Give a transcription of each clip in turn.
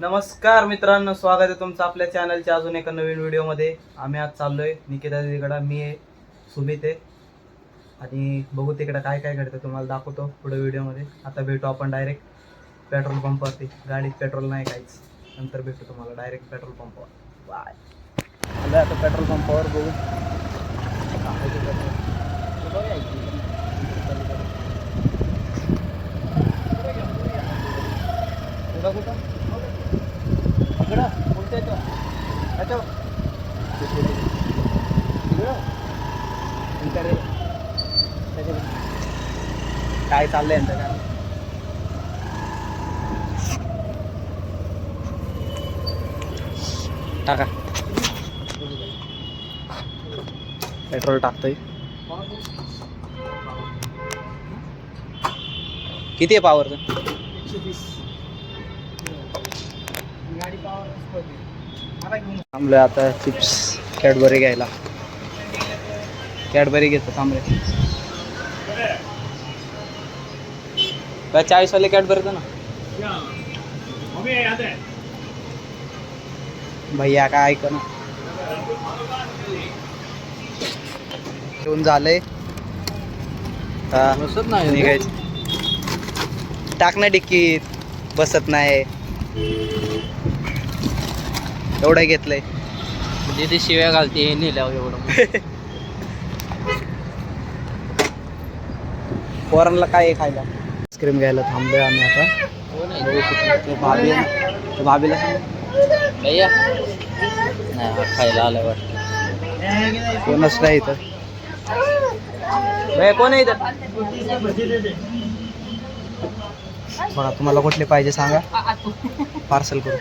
नमस्कार मित्रांनो स्वागत आहे तुमचं आपल्या चॅनलच्या अजून एका नवीन व्हिडिओमध्ये. आम्ही आज चाललोय निकिता दिदीकडं. मी आहे सुमित आहे. आणि बघू तिकडं काय काय घडतं तुम्हाला दाखवतो पुढे व्हिडिओमध्ये. आता भेटू आपण डायरेक्ट पेट्रोल पंपवरती गाडीत पेट्रोल नाही काहीच. नंतर भेटू तुम्हाला डायरेक्ट पेट्रोल पंपावर बाय. आलं आता पेट्रोल पंपावर बघू. कुठं कुठं इकडं कोणत्या इथं अच्छा इकडं काय चाललंय यांचं काय टाका. पेट्रोल टाकतोय. किती आहे पावरचं थांबलोय आता चिप्स कॅडबरी घ्यायला. कॅडबरी घेतो थांबले काय चाळीस वाले कॅडबरी ना? भैया काय ऐक ना. येऊन झालंय बसत नाही निघायचं. टाक ना डिक्कीत बसत नाही. एवढं घेतलंय. म्हणजे ते शिव्या घालते नेल्यावर एवढं. पोरांना काय आहे खायला? आईस्क्रीम घ्यायला थांबलोय आम्ही आता. भाभी आहे भाभीला सांग. भैया. नाही हा खायला आलं वाटतं. कोणच नाही इथं. भैया कोण आहे इथं? बघा तुम्हाला कुठले पाहिजे सांगा. पार्सल करू.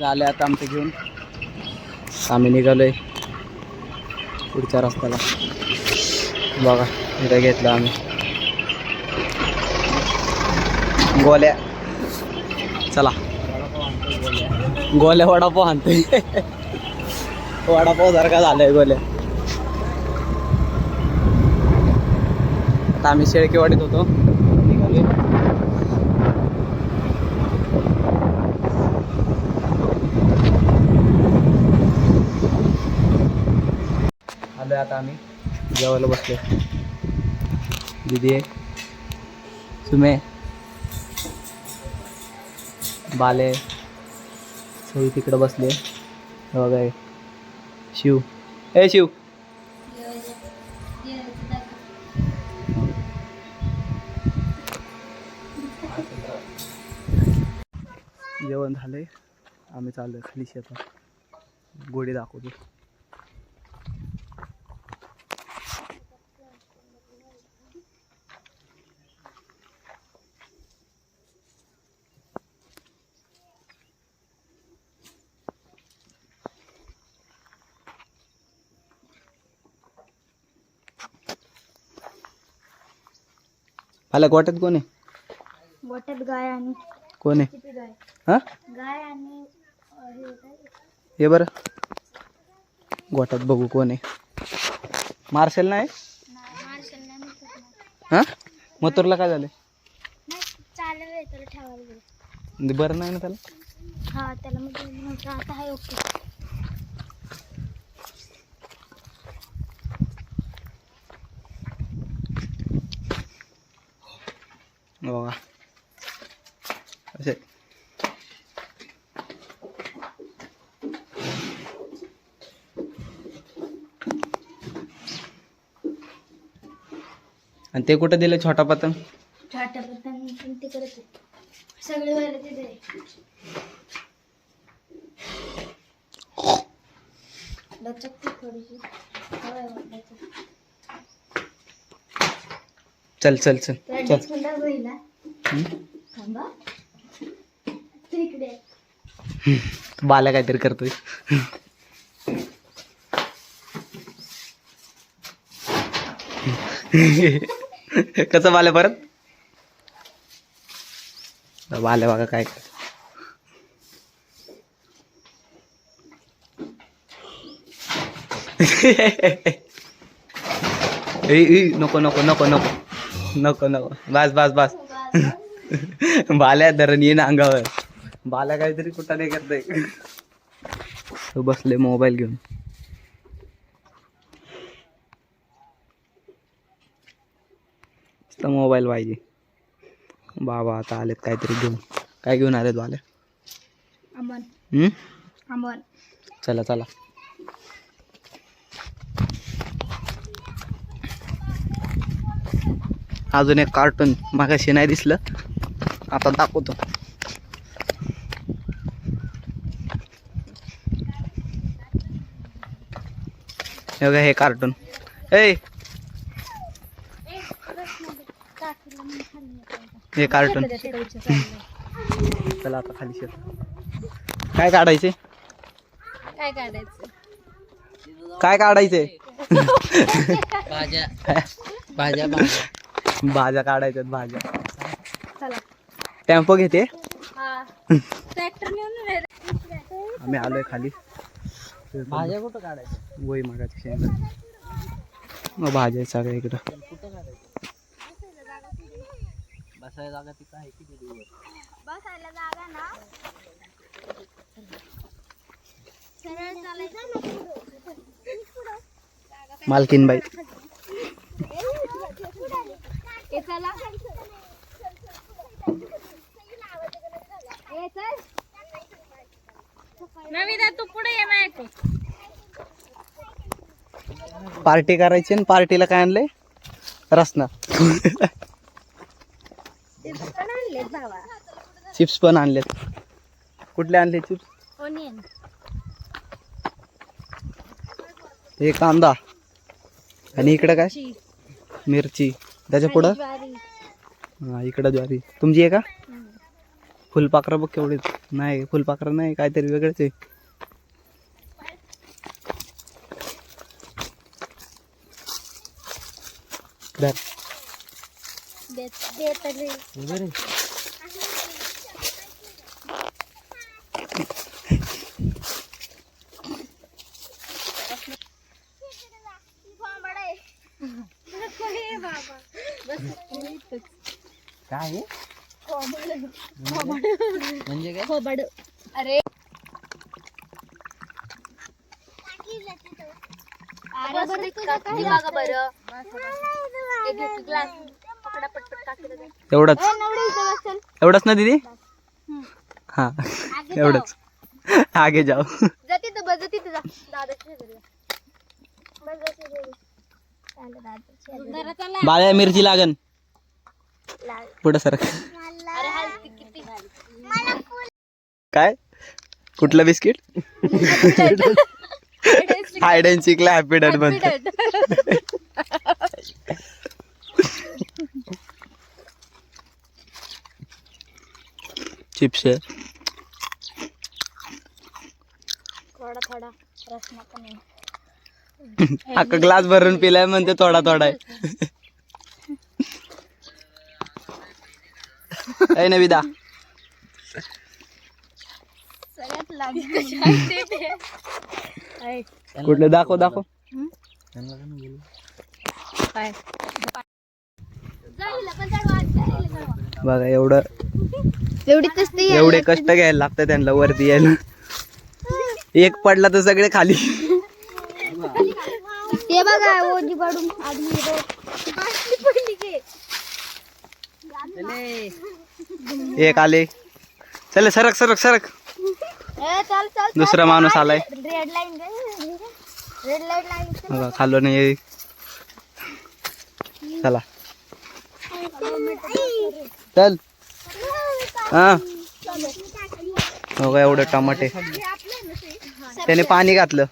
झाले आता आमचं घेऊन. आम्ही निघालोय. पुढच्या रस्त्याला. बघा इथं घेतलं आम्ही. गोल्या. चला. गोल्या वडापाव आणतोय. वडापाव सारखा झालाय गोल्या. आता आम्ही शेळकेवाडीत होतो. निघाले आता आम्ही जेवायला बसलो. दिदी सुमे बाले सगळी तिकडे बसले बघा हे. शिव. ए शिव. जेवण झालंय. आम्ही चाललोय खाली शेतात. गोडी दाखवतो. मला गोट्यात कोण आहे? मोठ्यात गाय आणि कोण आहे? किती गाय? हा? गाय आणि अं, हे काय? बरं. गोट्यात बघू कोण आहे. मार्शल नाही? नाही, मार्शल नाही म्हणतात ना. हा? मथुरला काय झालं नाही चालेल रे त्याला ठेवायला गेलं. बरं नाही ना त्याला? हा त्याला आता आहे ओके. बघा असे आणि ते कुठं दिलं छोटा पतंग? छोट्या पतंग पण तिकडे ते. सगळे व्हायला तिथे. चल चल चल. चल. बाला बाल्या काहीतरी करतोय. कसं बाल्या परत? बाल्या बघा काय करत नको नको नको नको नको नको. बस बस बस. बाल्या धरण येईन अंगावर. बाल्या काहीतरी कुठं नाही करतोय तो बसले मोबाईल घेऊन. मोबाईल पाहिजे. बाबा आता आलेत काहीतरी घेऊन. काय घेऊन आलेत बाल्या? अमन. हम्म? अमन. चला चला. अजून एक कार्टून मागाशी नाही दिसलं. आता दाखवतो. हे बघा हे कार्टून ए हे कार्टून चला आता खाली शेत काय काढायचे? काय काढायचं? काय काढायचे? भाज्या भाज्या. भाज्या काढायच्यात भाज्या. चला. टेम्पो घेते. हा. ट्रॅक्टर नेऊन आम्ही आलोय खाली. भाज्या कुठं काढायच्या? वय मागाची शेंगा. मग भाज्या आहेत सगळ्या इकडं. कुठं काढायच्या? बसायला जागा तिथं आहे किती दूर बसायला जागा ना. सरळ चालायचं. मालकीनबाई. ए, चला. ए, चल. नविता तू पुढे ये माझ्या पार्टी करायची आणि पार्टीला काय आणलंय? रसना. आणले भावा चिप्स पण आणलेत. कुठले आणले चिप्स? हे कांदा. आणि इकडं काय? मिरची. त्याच्या पुढं? हा इकडं ज्वारी. तुमची आहे का? फुलपाखरं बघ केवढे नाही फुलपाखरं नाही काहीतरी वेगळंच आहे. धर. देत देत रे वगैरे काय आहे? म्हणजे काय खोबड अरे अरे बरं काकी बघा बरं एक एक ग्लास पकडा पटपट काकी एवढंच. एवढंच ना दीदी? हा एवढंच. आगे जाओ. बाळ्या मिरची लागन. पुढं सर अरे हलती किती काय? कुठलं biscuit? Hide and चिकला happy dad बनत चिप्स आहे. थोडा थोडा. रसना पण आहे. अख्खा ग्लास भरून पिलाय म्हणते थोडा थोडा आहे. नविदा. सगळ्यात. कुठलं? दाखव दाखव? काय? बघा एवढं एवढी तसती एवढे कष्ट घ्यायला लागतं त्यांना वरती यायला. एक पडला तर सगळे खाली. ते बघा ओजी पाडून आदमी एक आले चल सरक सरक सरक. दुसरा माणूस आलाय. Red line red light line बघा खाल्लो नाही चला. चल. हा. हो का एवढं टमाटे. त्याने पाणी घातलं.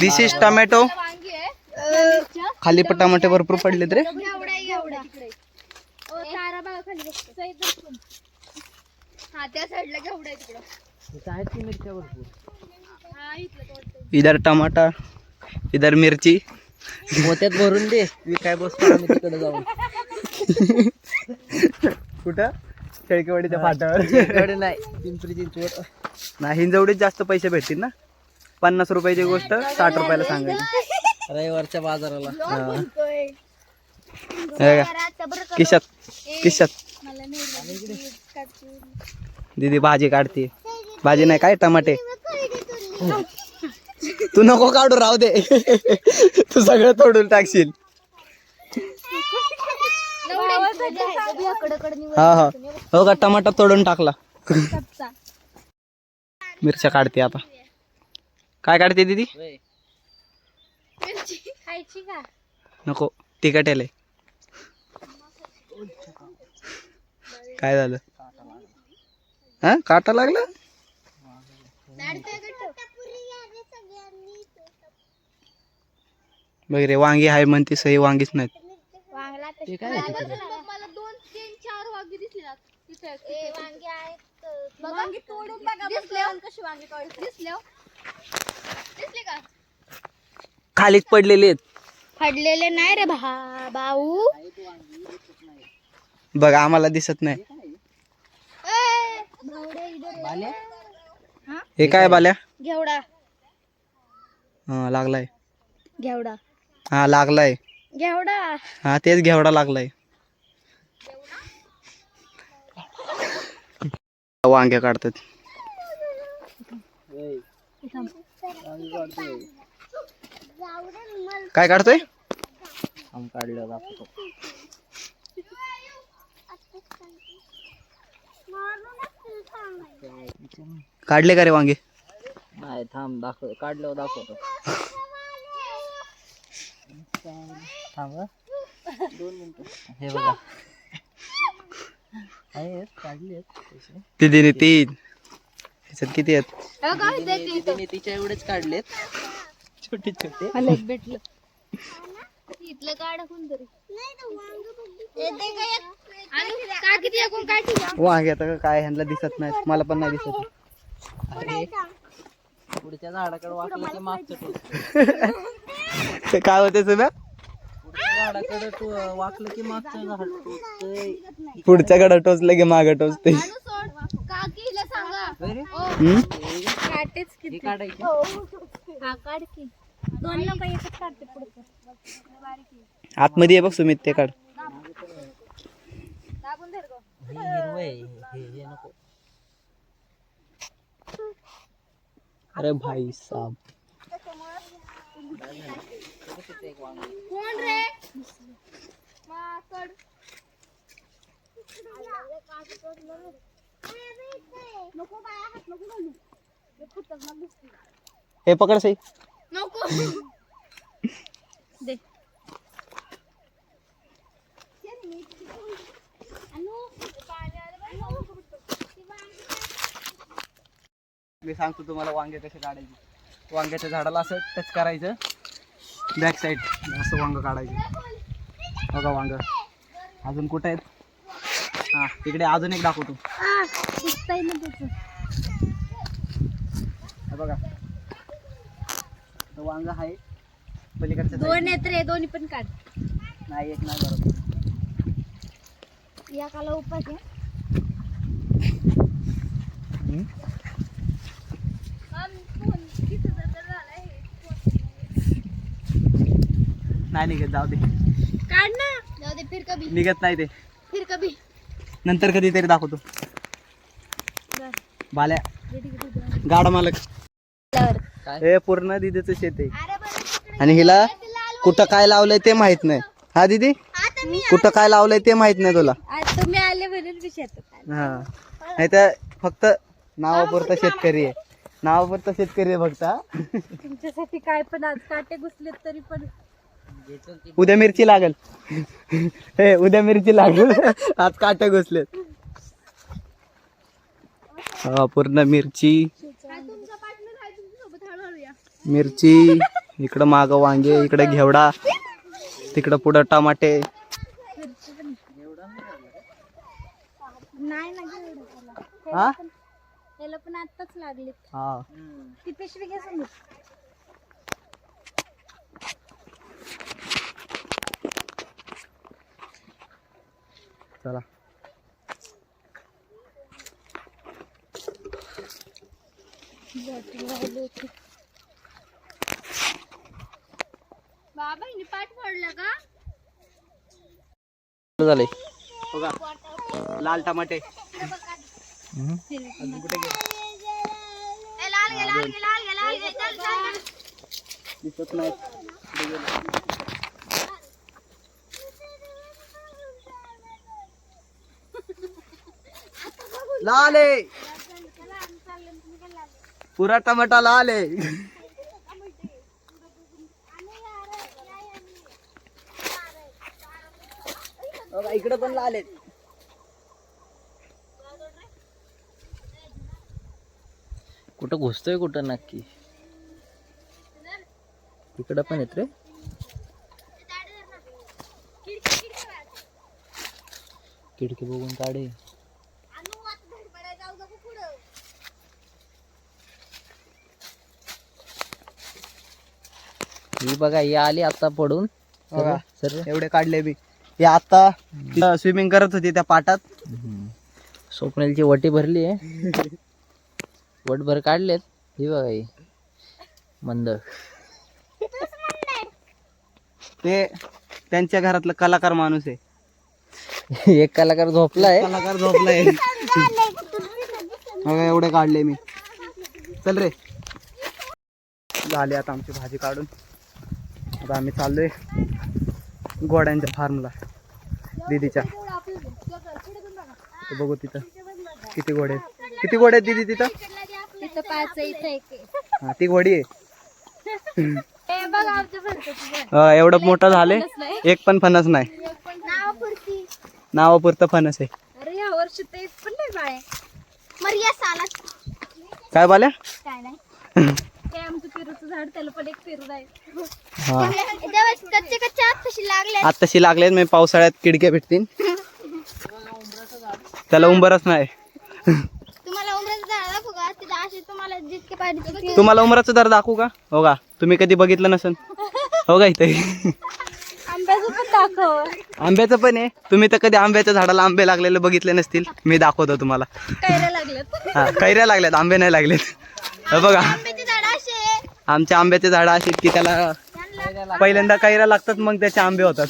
This is tomato. खाली पण टमाटे भरपूर पडलेत रे. इधर टमाटा इधर मिरची. पोत्यात भरून दे. मी काय बसतो आम्ही तिकडे जाऊन. कुठं? शेळकेवाडीच्या फाट्यावर. तिकडे नाही पिंपरी चिंचवड. नाही हिंजवडीत जास्त पैसे भेटतील ना? पन्नास रुपयाची गोष्ट साठ रुपयाला सांगायची. रविवारच्या बाजाराला. हे? किशात किशात. मला नाही काढते. दीदी भाजी काढते भाजी नाही काय टमाटे? तू नको काढू राहू दे. तू सगळं तोडून टाकशील. हा हा. हो का टमाटा तोडून टाकला. मिरच्या काढते आता. काय काढते दीदी? नको तिकट आहे काय झालं? हा काटा लागला? बघ रे वांगी आहे म्हणते सही वांगीच नाहीत. वांगला ते काय आहे तिकडे? मला दोन तीन चार वांगी दिसले ना. तिथे वांगी आहेत. वांगी तोडून बघा दिसले कशी वांगी तोडायची दिसले दिसले का? खालीच पडलेले आहेत. फडलेले नाही रे भा भाऊ. बघ आम्हाला दिसत नाही. बाल्या? हे काय बाल्या? घेवडा. हा लागलाय. घेवडा. हा लागलाय. घेवडा. हा तेच घेवडा लागलाय. वांगे काढतात. काय काढतोय? आम काढलं दाखवतो. काढले का रे वांगे? नाही थांब दाखव काढलं दाखवतो. थांब हं. दोन मिनिटं हे बघा. आहेत काढले आहेत दीदीने तीन ह्याच्यात किती आहेत? तिने तिच्या एवढेच काढलेत छोटे छोटे मला एक भेटलं. इथलं काढ कोणतरी काय किती एकूण काय ठेवा वांगे आता काय ह्यांना दिसत नाहीत. मला पण नाही दिसत. अरे पुढच्या झाडाकडे वाकलं की मागचं टोचतंय ते काय होते सुद्धा पुढच्या झाडाकडे टो वाकलं की मागचं झाड टोचतंय. पुढच्या कडे टोचलं की मागे टोचते सोड. काकीला सांगा. बरे हम्म? काटेच हे काढायचे हा. काढ की. दोन लोक एकच काढते पुढचं. आतमध्ये आहे बघ सुमित ते काढ. दाबून धर गं. हे हिरवं आहे हे हे- हे नको. अरे भाई साहब. कोण रे? माकड. नको बाया हात नको घालू. हे खतरनाक दिसते. हे पकड सई. नको. दे. मी सांगतो तुम्हाला वांगे कसे काढायचे. वांग्याच्या झाडाला असं टच करायचं. बॅक साईड असं वांग काढायचं. बघा वांग. अजून कुठं आहेत? हा तिकडे अजून एक दाखवतो. बघा. तो वांग आहे. पलीकडच्या दोन आहेत रे दोन्ही पण काढ. नाही एक नाही बरोबर. या काला उपास आहे हम्म? नाही निघत जाऊ दे. काढ ना. जाऊ दे फिर कभी. निघत नाही ते. फिर कभी. नंतर कधीतरी दाखवतो. बाल्या. गाडा मालक. हे पूर्ण दिदीचं शेत आहे. आणि हिला कुठं काय लावलंय ते माहीत नाही. हा दीदी? आता मी कुठं काय लावलंय ते माहीत नाही तुला. आज तुम्ही आले म्हणून हा. नाही तर फक्त नावापुरता शेतकरी आहे. नावापुरता शेतकरी आहे फक्त हा. तुमच्यासाठी काय पण आज काटे घुसलेत तरी पण उद्या मिरची लागल. हे उद्या मिरची लागल. आज काटे घुसलेत हा पूर्ण मिरची. मिरची इकडं माग वांगे इकडे घेवडा तिकडं पुढं टमाटे. हा? पण आत्ताच लागलेत. हा. ती पिशवी घे चला. बाबांनी पाठ फोडला का? बघा लाल टमाटे. हम्म. अजून कुठे गेले? ए, लाल घे लाल घे लाल घे लाल घे चल चल दिसत नाही कुठे गेले? लाल पुरा टमाटा लाल इकडे पण लाल कुठं घुसतोय कुठं नक्की? इकडं पण येत रे. खिडकी बघून काढे ही बघा ही आली आता पडून. बघा. सर एवढे काढले मी हे आता स्विमिंग करत होती त्या पाटात. स्वप्नीलची वटी भरली आहे. वटभर काढलेत. ही बघा ही. मंद. ते त्यांच्या घरातलं कलाकार माणूस आहे. एक कलाकार झोपलाय कलाकार झोपलाय. बघा एवढे काढले मी. चल रे. झाले आता आमची भाजी काढून. आता आम्ही चाललोय गोड्यांच्या फार्मला दिदीच्या. बघू तिथं किती घोडे किती घोडे आहेत दिदी तिथं? पाच हा ती घोडी आहे. एवढं मोठं झाले एक पण फणस नाही. नावापुरतं. फणस आहे. काय बाल्या? काय नाही. ते आमचं पेरूचं झाड त्याला पण एक पेरू आहे हा. कच्चे कच्चे आत कशी लागले. आत्ताशी लागले मी पावसाळ्यात किडक्या भेटतील. त्याला उंबरच नाही. तुम्हाला उमराचं झाड दाखवू का? तिथं असे तुम्हाला जितके पाहिजे तितके तुम्हाला उमराचं दर दाखवू का? हो का? तुम्ही कधी बघितलं नसन हो का इथे? आंब्याचं पण दाखव. आंब्याचं पण आहे. तुम्ही तर कधी आंब्याच्या झाडाला आंबे लागलेले बघितले नसतील. मी दाखवतो तुम्हाला. कैऱ्या लागल्यात. हा कैऱ्या लागल्यात आंबे नाही लागलेत. हे बघा. आमच्या आंब्याचे झाडं आहेत की त्याला पहिल्यांदा कैऱ्या लागतात मग त्याचे आंबे होतात.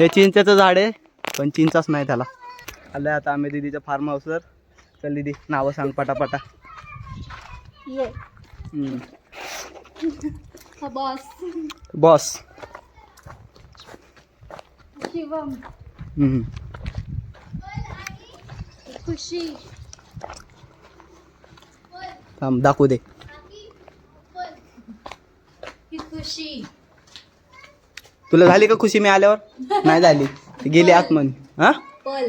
हे चिंचेचं झाड आहे पण चिंचाच नाही त्याला. आलंय आता आम्ही दीदीच्या फार्म हाऊसवर. चल दीदी नावं सांग पटापटा. बॉस. बॉस. शिवम. खुशी. थांब दाखवू दे खुशी तुला झाली का खुशी मी आल्यावर नाही झाली ती गेली आतमध्ये हा पल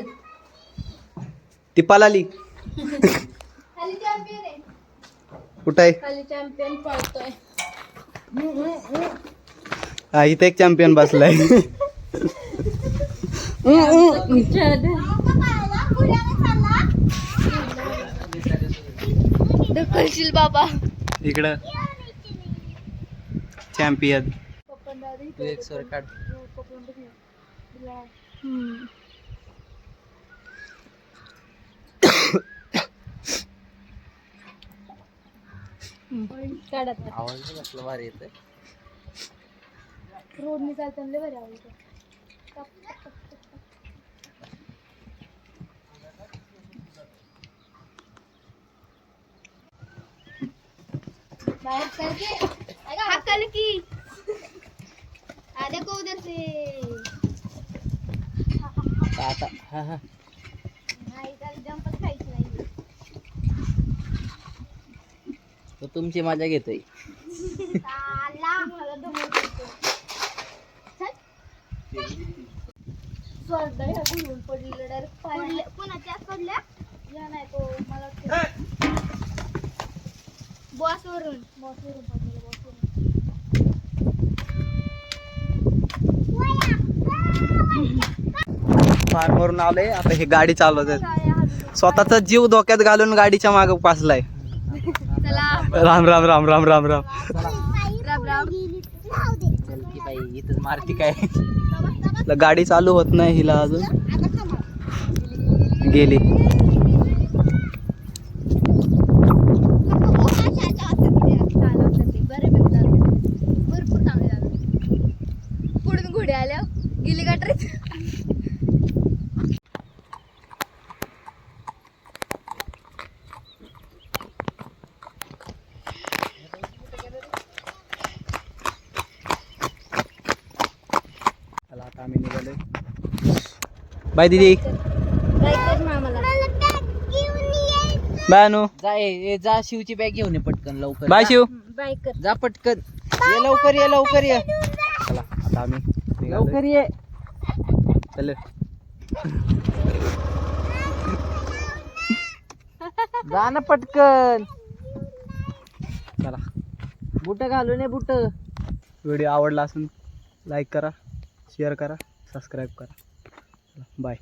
ती पळाली खाली चॅम्पियन आहे कुठं आहे खाली चॅम्पियन पळतोय हा इथे एक चॅम्पियन बसलाय ढकलशील बाबा. इकडं. चॅम्पियन तू एक सर काढ. काढत आवाज कसला भारी येतोय. रोडनी चालताना आवडतं बाहेर करके हकल की. आ देखो उधर से. आता. हा हा. तो तुमची मजा घेतोय. पडलेलं डायरेक्ट कोणाच्या पडल्या या नाही तो मला बॉस वरून बॉस वरून पाठवलं बॉस वरून फार्म आलोय. आता हे गाडी चालवत स्वतःचा जीव धोक्यात घालून गाडीच्या माग पासलाय. राम राम राम राम राम राम. मारती काय गाडी चालू होत नाही हिला अजून. गेली. बाय दीदी. बाय अनु जा ए, ए, जा शिवची बॅग घेऊन ये पटकन लवकर. बाय शिव. जा पटकन. ये लवकर ये लवकर ये. चला आता आम्ही निघालोय. लवकर ये. चल. जा ना पटकन. चला. बुट घालून ये बुट. व्हिडिओ आवडला असेल लाईक करा शेअर करा सबस्क्राईब करा. बाय